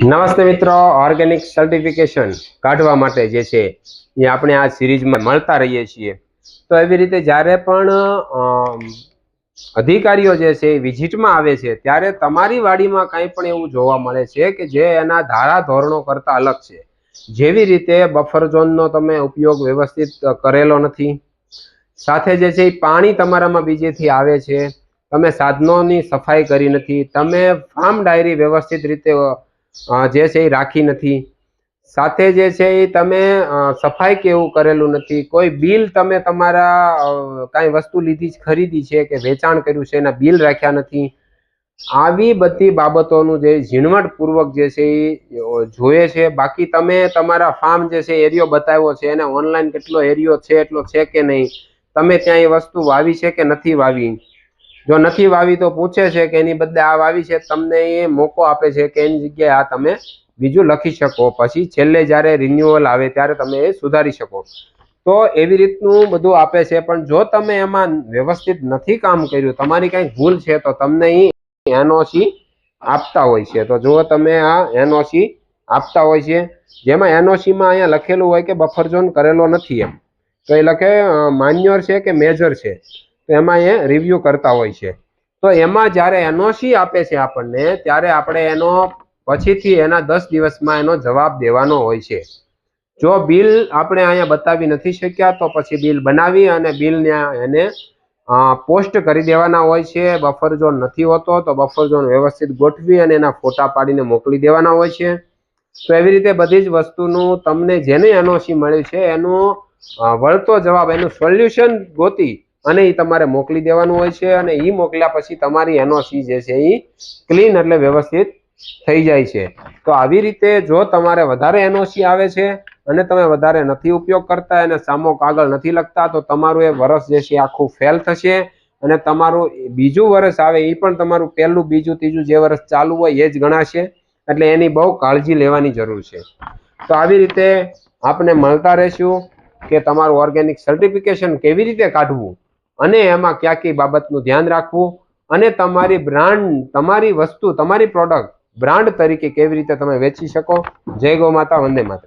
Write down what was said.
નમસ્તે મિત્રો organic certification કાઢવા માટે જે છે, એ આપણે આ સિરીઝમાં મળતા રહીએ છીએ. તો એવી રીતે જ્યારે પણ અધિકારીઓ જે છે, એ વિઝિટમાં આવે છે, ત્યારે તમારી વાડીમાં કંઈ પણ એવું જોવા મળે છે કે જે એના ધારા ધોરણો કરતાં અલગ છે. જેવી રીતે બફર ઝોનનો તમે ઉપયોગ વ્યવસ્થિત કરેલો નથી. સાથે જે છે, એ પાણી તમારામાં બીજેથી આવે છે. તમે સાધનોની સફાઈ કરી નથી. તમે ફાર્મ ડાયરી વ્યવસ્થિત રીતે જે છે એ રાખી નથી. સાથે જે છે એ તમે સફાઈ કે એવું કરેલું નથી. કોઈ બિલ તમે તમારા કાંઈ વસ્તુ લીધી જ ખરીદી છે કે વેચાણ કર્યું છે, એના બિલ રાખ્યા નથી. આવી બધી બાબતોનું જે ઝીણવટપૂર્વક જે છે એ જોઈએ છે. બાકી તમે તમારા ફાર્મ જે છે એરિયો બતાવ્યો છે, એને ઓનલાઈન કેટલો એરિયો છે, એટલો છે કે નહીં? તમે ત્યાં એ વસ્તુ વાવી છે કે નથી વાવી? જો નથી વાવી તો પૂછે છે કે એની બદલે આ વાવી છે, તમને એ મોકો આપે છે કે એની જગ્યાએ આ તમે બીજું લખી શકો. પછી છેલ્લે જ્યારે રિન્યુઅલ આવે ત્યારે તમે એ સુધારી શકો. તો એવી રીતનું બધું આપે છે, પણ જો તમે એમાં વ્યવસ્થિત નથી કામ કર્યું, તમારી કંઈક ભૂલ છે, તો તમને એ એનઓસી આપતા હોય છે. તો જો તમે આ એનઓસી આપતા હોય છે, જેમાં એનઓસીમાં અહીંયા લખેલું હોય કે બફર ઝોન કરેલો નથી એમ. તો એ લખે માન્યોર છે કે મેજર છે? તો એમાં એ રિવ્યુ કરતા હોય છે. તો એમાં જ્યારે એનઓસી આપે છે આપણને, ત્યારે આપણે એનો પછીથી એના દસ દિવસમાં એનો જવાબ દેવાનો હોય છે. જો બિલ આપણે અહીંયા બતાવી નથી શક્યા, તો પછી બિલ બનાવી અને બિલને એને પોસ્ટ કરી દેવાના હોય છે. બફર ઝોન નથી હોતો, તો બફર ઝોન વ્યવસ્થિત ગોઠવી અને એના ફોટા પાડીને મોકલી દેવાના હોય છે. તો એવી રીતે બધી જ વસ્તુનું તમને જેને એનઓસી મળ્યું છે, એનું વળતો જવાબ, એનું સોલ્યુશન ગોતી અને એ તમારે મોકલી દેવાનું હોય છે અને એ મોકલ્યા પછી તમારી એનઓસી જે છે એ ક્લીન એટલે વ્યવસ્થિત થઈ જાય છે. તો આવી રીતે જો તમારે વધારે એનઓસી આવે છે અને તમે વધારે નથી ઉપયોગ કરતા અને સામો કાગળ નથી લખતા, તો તમારું એ વર્ષ જે છે આખું ફેલ થશે અને તમારું બીજું વર્ષ આવે એ પણ તમારું પહેલું, બીજું, ત્રીજું જે વર્ષ ચાલુ હોય એ જ ગણાશે. એટલે એની બહુ કાળજી લેવાની જરૂર છે. તો આવી રીતે આપણે મળતા રહેશું કે તમારું ઓર્ગેનિક સર્ટિફિકેશન કેવી રીતે કાઢવું? અને એમાં કયા કઈ બાબતનું ધ્યાન રાખવું અને તમારી બ્રાન્ડ, તમારી વસ્તુ, તમારી પ્રોડક્ટ બ્રાન્ડ તરીકે કેવી રીતે તમે વેચી શકો? જય ગૌ માતા, વંદે માતરમ.